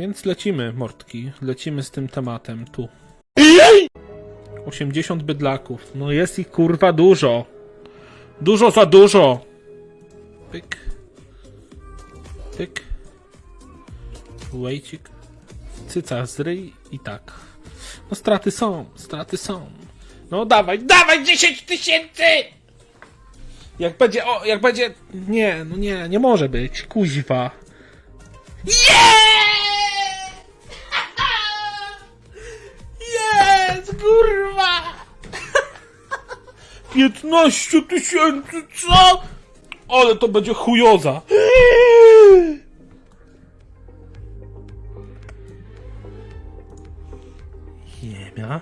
Więc lecimy, mordki. Lecimy z tym tematem tu. 80 bydlaków. No jest ich kurwa dużo. Dużo za dużo. Pyk. Pyk. Łejcik. Cyca z ryj i tak. No straty są, straty są. No dawaj, dawaj 10 tysięcy! Jak będzie, o, jak będzie... Nie, no nie, nie może być, kuźwa. Jest, 15 tysięcy, co? Ale to będzie chujoza. Ziemia.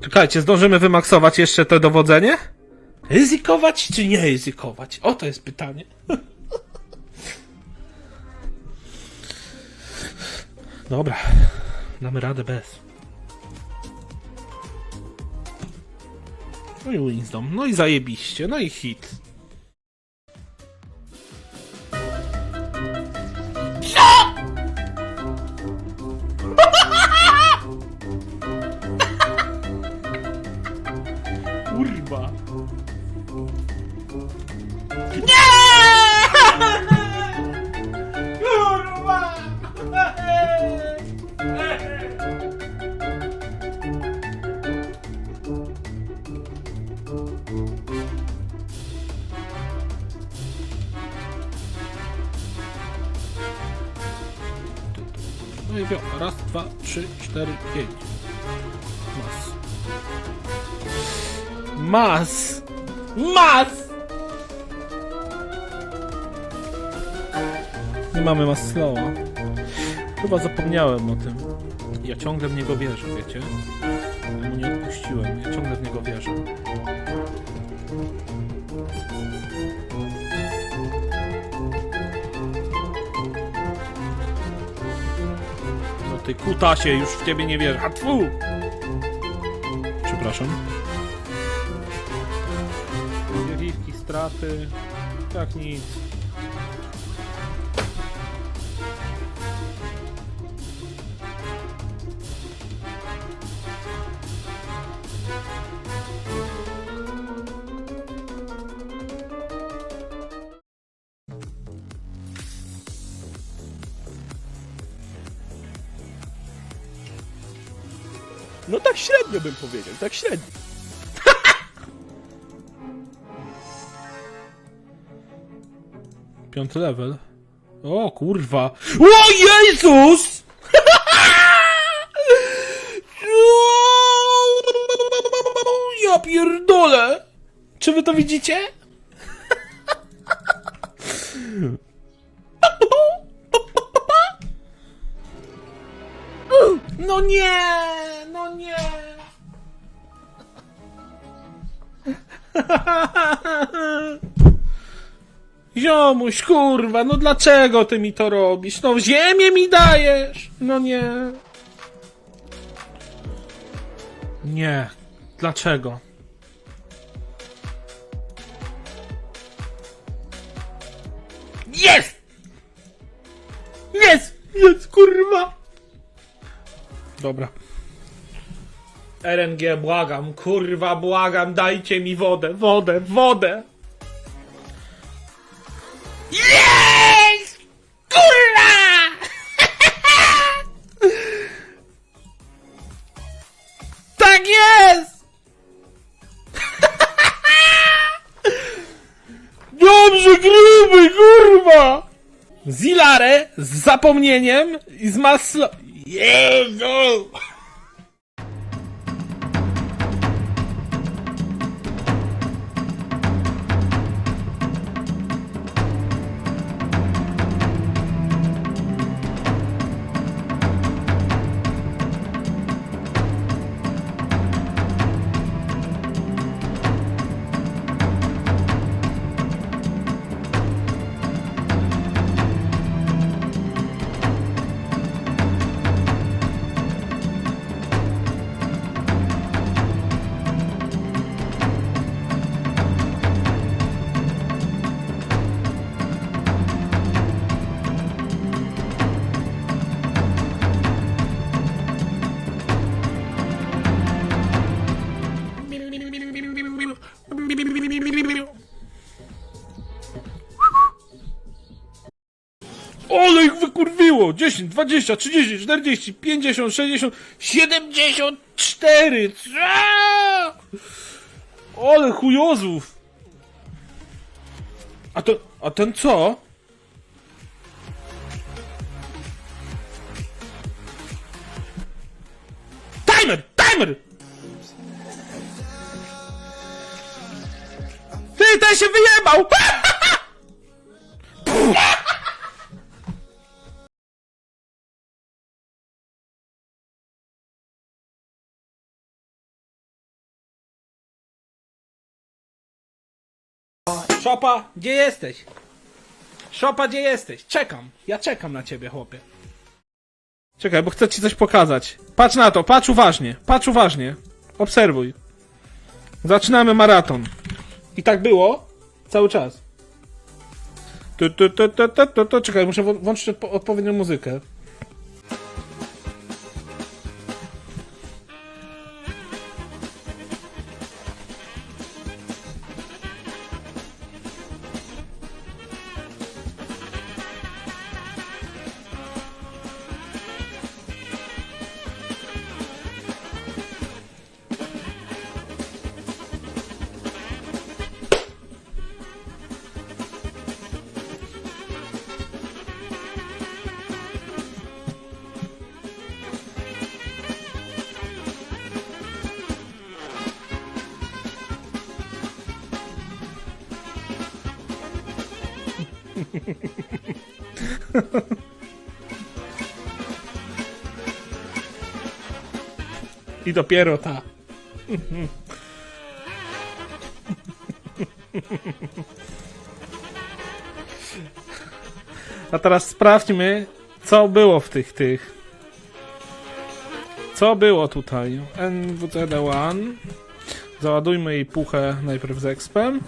Czekajcie, zdążymy wymaksować jeszcze to dowodzenie? Ryzykować czy nie ryzykować? Oto jest pytanie. Dobra, damy radę bez. No i Winston, no i zajebiście, no i hit. Wio. Raz, dwa, trzy, cztery, pięć. Mas. Mas! Mas! Nie mamy Maslowa. Chyba zapomniałem o tym. Ja ciągle w niego wierzę, wiecie? Ja mu nie odpuściłem. Ja ciągle w niego wierzę. Ty kutasie, już w ciebie nie wierzę. A tfu! Przepraszam. Wielki straty. Tak nic. No tak średnio bym powiedział, tak średnio. Piąty level. O kurwa. O Jezus! Ja pierdolę! Czy wy to widzicie? No nie! No nie! Ziomuś, kurwa, no dlaczego ty mi to robisz? No ziemię mi dajesz! No nie. Nie. Dlaczego? Jest! Jest! Jest, kurwa! Dobra. RNG, błagam, kurwa, błagam, dajcie mi wodę, wodę, wodę! Jest! Kurwa! tak jest! Dobrze, gruby, kurwa! Zilare z zapomnieniem i z maslo... Jezu! 10, 20, 30, 40, 50, 60, 74! Co? Ale chujozów! A to, a ten co? Timer! Timer! Ty, ten się wyjebał! Szopa, gdzie jesteś? Szopa, gdzie jesteś? Czekam. Ja czekam na ciebie, chłopie. Czekaj, bo chcę ci coś pokazać. Patrz na to, patrz uważnie, patrz uważnie. Obserwuj. Zaczynamy maraton. I tak było cały czas. Tu, tu, tu, tu, tu, tu, tu. Czekaj, muszę włączyć odpo- odpowiednią muzykę. I dopiero ta. A teraz sprawdźmy, co było w tych tych. Co było tutaj? NWTD1. Załadujmy jej puchę najpierw z expem.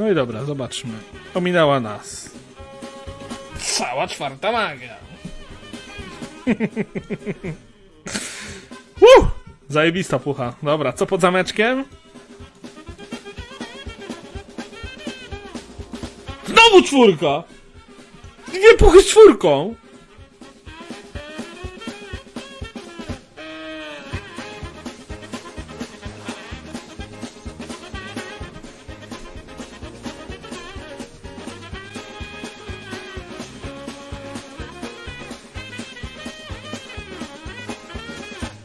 No i dobra, zobaczmy. Ominęła nas. Cała czwarta magia. uh! Zajebista pucha. Dobra, co pod zameczkiem? Znowu czwórka! Dwie puchy z czwórką!